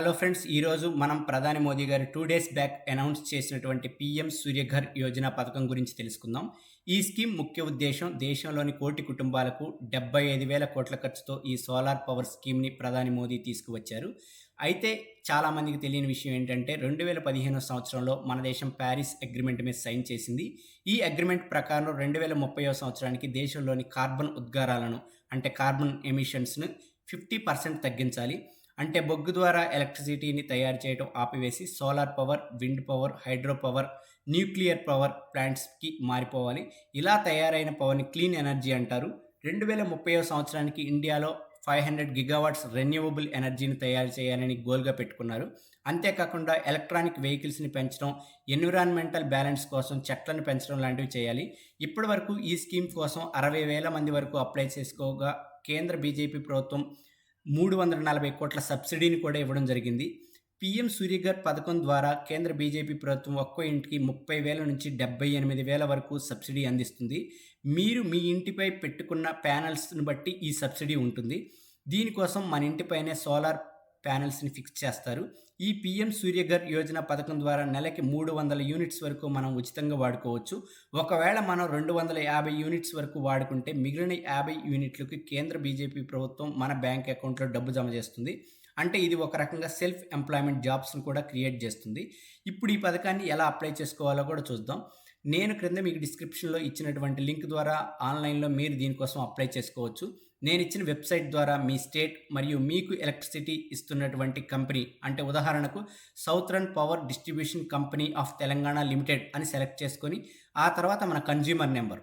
Hello friends ఈరోజు మనం ప్రధాని మోదీ గారు టూ డేస్ బ్యాక్ అనౌన్స్ చేసినటువంటి పీఎం సూర్యఘర్ యోజన పథకం గురించి తెలుసుకుందాం. ఈ స్కీమ్ ముఖ్య ఉద్దేశం దేశంలోని కోటి కుటుంబాలకు డెబ్బై ఐదు వేల కోట్ల ఖర్చుతో ఈ సోలార్ పవర్ స్కీమ్ని ప్రధాని మోదీ తీసుకువచ్చారు. అయితే చాలామందికి తెలియని విషయం ఏంటంటే రెండు వేల పదిహేను సంవత్సరంలో మన దేశం ప్యారిస్ అగ్రిమెంట్ మీద సైన్ చేసింది. ఈ అగ్రిమెంట్ ప్రకారం రెండు వేల ముప్పైవ సంవత్సరానికి దేశంలోని కార్బన్ ఉద్గారాలను అంటే కార్బన్ ఎమిషన్స్ను ఫిఫ్టీ పర్సెంట్ తగ్గించాలి. అంటే బొగ్గు ద్వారా ఎలక్ట్రిసిటీని తయారు చేయడం ఆపివేసి solar power wind power hydro power nuclear power ప్లాంట్స్కి మారిపోవాలి. ఇలా తయారైన పవర్ని క్లీన్ ఎనర్జీ అంటారు. రెండు వేల ముప్పై సంవత్సరానికి ఇండియాలో ఫైవ్ హండ్రెడ్ గిగావాట్స్ రెన్యూవబుల్ ఎనర్జీని తయారు చేయాలని గోల్గా పెట్టుకున్నారు. అంతేకాకుండా ఎలక్ట్రానిక్ వెహికల్స్ని పెంచడం ఎన్విరాన్మెంటల్ బ్యాలెన్స్ కోసం చెట్లను పెంచడం లాంటివి చేయాలి. ఇప్పటి వరకు ఈ స్కీమ్ కోసం అరవై వేల మంది వరకు అప్లై చేసుకోగా కేంద్ర బీజేపీ ప్రభుత్వం మూడు వందల నలభై కోట్ల సబ్సిడీని కూడా ఇవ్వడం జరిగింది. పీఎం సూర్యఘర్ పథకం ద్వారా కేంద్ర బీజేపీ ప్రభుత్వం ఒక్కో ఇంటికి ముప్పై వేల నుంచి డెబ్బై ఎనిమిది వేల వరకు సబ్సిడీ అందిస్తుంది. మీరు మీ ఇంటిపై పెట్టుకున్న ప్యానల్స్ని బట్టి ఈ సబ్సిడీ ఉంటుంది. దీనికోసం మన ఇంటిపైనే సోలార్ ప్యానెల్స్ని ఫిక్స్ చేస్తారు. ఈ పిఎం సూర్యఘర్ యోజన పథకం ద్వారా నెలకి మూడు వందల యూనిట్స్ వరకు మనం ఉచితంగా వాడుకోవచ్చు. ఒకవేళ మనం రెండు వందల యాభై యూనిట్స్ వరకు వాడుకుంటే మిగిలిన యాభై యూనిట్లకు కేంద్ర బీజేపీ ప్రభుత్వం మన బ్యాంక్ అకౌంట్లో డబ్బు జమ చేస్తుంది. అంటే ఇది ఒక రకంగా సెల్ఫ్ ఎంప్లాయ్మెంట్ జాబ్స్ను కూడా క్రియేట్ చేస్తుంది. ఇప్పుడు ఈ పథకాన్ని ఎలా అప్లై చేసుకోవాలో కూడా చూద్దాం. నేను క్రింద మీకు డిస్క్రిప్షన్లో ఇచ్చినటువంటి లింక్ ద్వారా ఆన్లైన్లో మీరు దీనికోసం అప్లై చేసుకోవచ్చు. నేను ఇచ్చిన వెబ్సైట్ ద్వారా మీ స్టేట్ మరియు మీకు ఎలక్ట్రిసిటీ ఇస్తున్నటువంటి కంపెనీ అంటే ఉదాహరణకు southern power distribution company of Telangana limited అని సెలెక్ట్ చేసుకొని ఆ తర్వాత మన కన్జ్యూమర్ నెంబర్.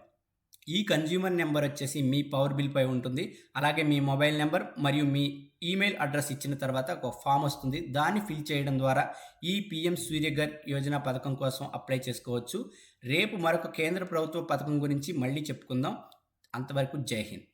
ఈ కన్జ్యూమర్ నెంబర్ వచ్చేసి మీ పవర్ బిల్ పై ఉంటుంది. అలాగే మీ మొబైల్ నెంబర్ మరియు మీ ఈమెయిల్ అడ్రస్ ఇచ్చిన తర్వాత ఒక ఫామ్ వస్తుంది. దాన్ని ఫిల్ చేయడం ద్వారా ఈ పిఎం సూర్యఘర్ యోజన పథకం కోసం అప్లై చేసుకోవచ్చు. రేపు మరొక కేంద్ర ప్రభుత్వ పథకం గురించి మళ్ళీ చెప్పుకుందాం. అంతవరకు జై హింద్.